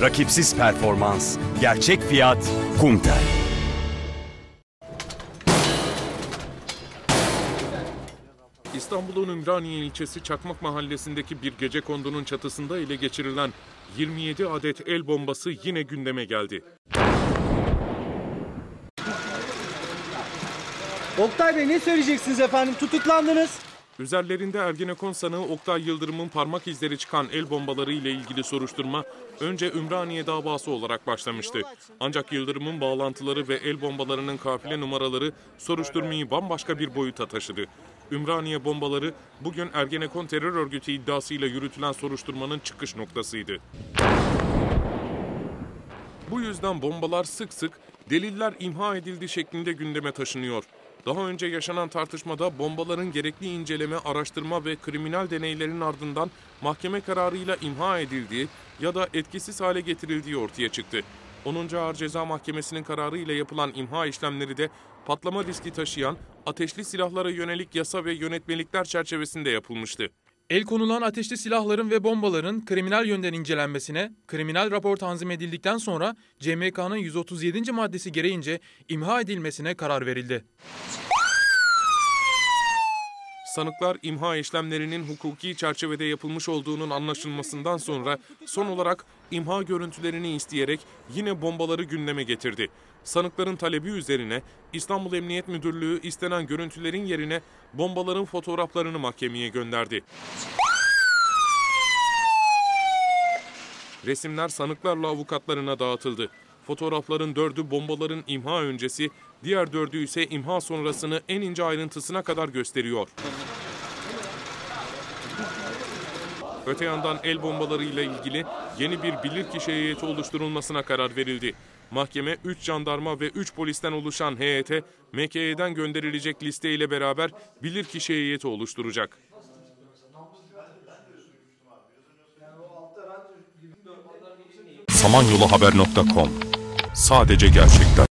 Rakipsiz performans, gerçek fiyat, Kumtel. İstanbul'un Ümraniye ilçesi Çakmak mahallesindeki bir gece kondunun çatısında ele geçirilen 27 adet el bombası yine gündeme geldi. Oktay Bey ne söyleyeceksiniz efendim? Tutuklandınız. Üzerlerinde Ergenekon sanığı Oktay Yıldırım'ın parmak izleri çıkan el bombaları ile ilgili soruşturma önce Ümraniye davası olarak başlamıştı. Ancak Yıldırım'ın bağlantıları ve el bombalarının kafile numaraları soruşturmayı bambaşka bir boyuta taşıdı. Ümraniye bombaları bugün Ergenekon terör örgütü iddiasıyla yürütülen soruşturmanın çıkış noktasıydı. Bu yüzden bombalar sık sık deliller imha edildi şeklinde gündeme taşınıyor. Daha önce yaşanan tartışmada bombaların gerekli inceleme, araştırma ve kriminal deneylerin ardından mahkeme kararıyla imha edildiği ya da etkisiz hale getirildiği ortaya çıktı. 10. Ağır Ceza Mahkemesi'nin kararıyla yapılan imha işlemleri de patlama riski taşıyan ateşli silahlara yönelik yasa ve yönetmelikler çerçevesinde yapılmıştı. El konulan ateşli silahların ve bombaların kriminal yönden incelenmesine, kriminal rapor tanzim edildikten sonra CMK'nın 137. maddesi gereğince imha edilmesine karar verildi. Sanıklar imha işlemlerinin hukuki çerçevede yapılmış olduğunun anlaşılmasından sonra son olarak imha görüntülerini isteyerek yine bombaları gündeme getirdi. Sanıkların talebi üzerine İstanbul Emniyet Müdürlüğü istenen görüntülerin yerine bombaların fotoğraflarını mahkemeye gönderdi. Resimler sanıklarla avukatlarına dağıtıldı. Fotoğrafların dördü bombaların imha öncesi, diğer dördü ise imha sonrasını en ince ayrıntısına kadar gösteriyor. Öte yandan el bombalarıyla ilgili yeni bir bilirkişi heyeti oluşturulmasına karar verildi. Mahkeme 3 jandarma ve 3 polisten oluşan heyete MKE'den gönderilecek listeyle beraber bilirkişi heyeti oluşturacak. samanyoluhaber.com Sadece gerçekler.